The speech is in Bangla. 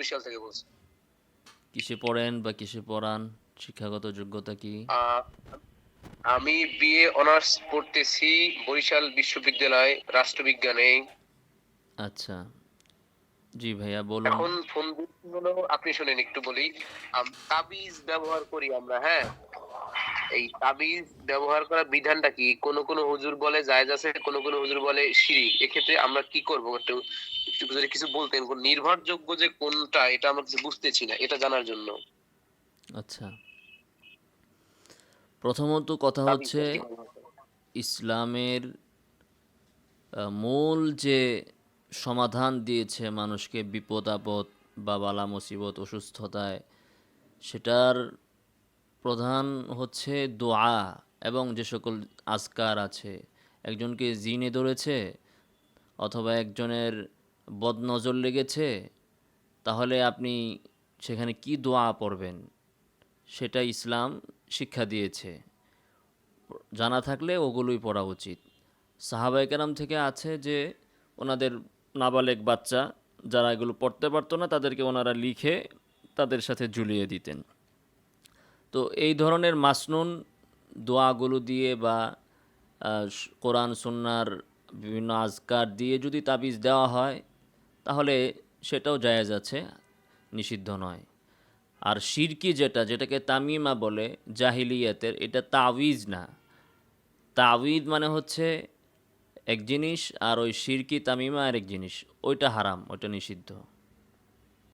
বরিশাল থেকে বলছি। কিসে পড়েন বা কিসে পড়ান? শিক্ষাগত যোগ্যতা কি? আমি বিএ অনার্স পড়তেছি বরিশাল বিশ্ববিদ্যালয় রাষ্ট্রবিজ্ঞানে। আচ্ছা। জি ভাইয়া বলুন। এখন ফোন হলো আপনি শুনেন একটু বলি। তাবিজ ব্যবহার করি আমরা হ্যাঁ? এই তাবিজ ব্যবহার করার বিধানটা কি? কোন কোন হুজুর বলে জায়েজ আছে কোন কোন হুজুর বলে শিরিক। এক্ষেত্রে আমরা কি করব? একটু যদি কিছু বলতেন কোন নির্ভরযোগ্য যে কোনটা এটা আমরা কিছু বুঝতেছি না এটা জানার জন্য। আচ্ছা। প্রথমত কথা হচ্ছে? ইসলামের মূল যে সমাধান দিয়েছে মানুষকে বিপদ আপদ বা বালা মুসিবত অসুস্থতায় সেটার প্রধান হচ্ছে দোয়া এবং যে সকল আজকার আছে, একজনকে জিনে ধরেছে অথবা একজনের বদনজর লেগেছে, তাহলে আপনি সেখানে কি দোয়া পড়বেন? সেটা ইসলাম শিক্ষা দিয়েছে। জানা থাকলে ওগুলোই পড়া উচিত। সাহাবাই কেরাম থেকে আছে যে, ওনাদের নাবালেক বাচ্চা যারা এগুলো পড়তে পারতো না, তাদেরকে ওনারা লিখে তাদের সাথে ঝুলিয়ে দিতেন। তো এই ধরনের মাসনুন দোয়াগুলো দিয়ে বা কোরআন, সুন্নার বিভিন্ন আজকার দিয়ে যদি তাবিজ দেওয়া হয়, তাহলে সেটাও জায়েজ আছে, নিষিদ্ধ নয়। আর শিরকি যেটা, যেটাকে তামিমা বলে, জাহিলিয়াতের, এটা তাবিজ না। তাবিদ মানে হচ্ছে এক জিনিস আর ওই শিরকি তামিমা আর এক জিনিস, ওইটা হারাম, ওইটা নিষিদ্ধ।